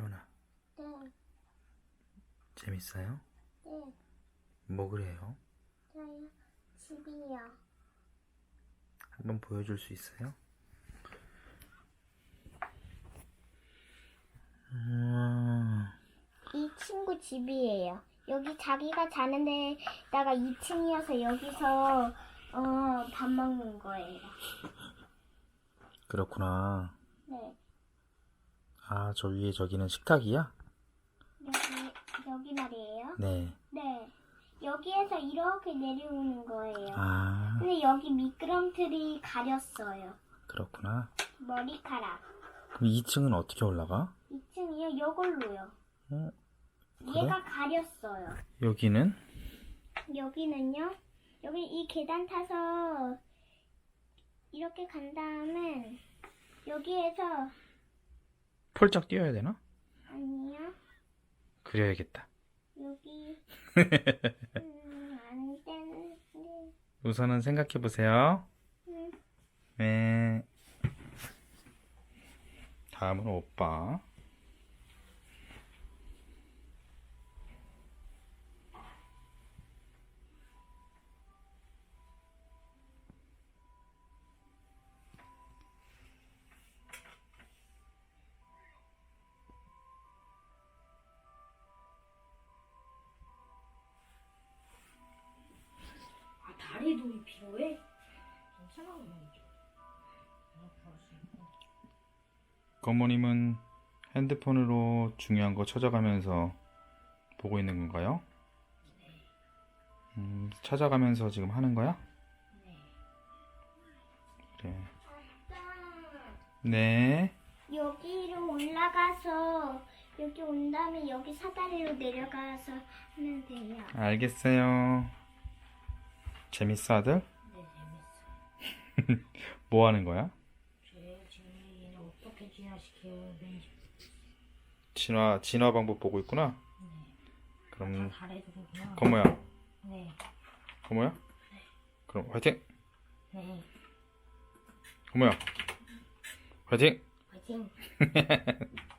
재훈아, 네, 재밌어요? 네, 뭐 그래요? 저요. 집이요. 한번 보여줄 수 있어요? 음, 이 친구 집이에요. 여기 자기가 자는 데다가 2층이어서 여기서 어, 밥 먹는 거예요. 그렇구나. 네, 아, 저 위에 저기는 식탁이야? 여기 여기 말이에요. 네. 네, 여기에서 이렇게 내려오는 거예요. 아, 근데 여기 미끄럼틀이 가렸어요. 그렇구나. 머리카락. 그럼 2층은 어떻게 올라가? 2층이요. 이걸로요. 어, 그래? 얘가 가렸어요. 여기는? 여기는요. 여기 이 계단 타서 이렇게 간 다음에 여기에서 폴짝 뛰어야 되나? 아니요. 그려야겠다. 여기 음, 안 되는데. 우선은 생각해 보세요. 음, 네. 다음은 오빠. 거모님은 핸드폰으로 중요한 거 찾아가면서 보고 있는 건가요? 음, 찾아가면서 지금 하는 거야? 네. 그래. 네. 여기로 올라가서 여기 온 다음에 여기 사다리로 내려가서 하면 돼요. 알겠어요. 재밌어, 아들? 뭐 하는 거야? 제 지금 어떻게 진화시켜야 되는지 진화, 진화 방법 보고 있구나? 네. 그럼. 거모야. 네. 거모야? 그럼, 화이팅! 네. 거모야. 화이팅! 화이팅.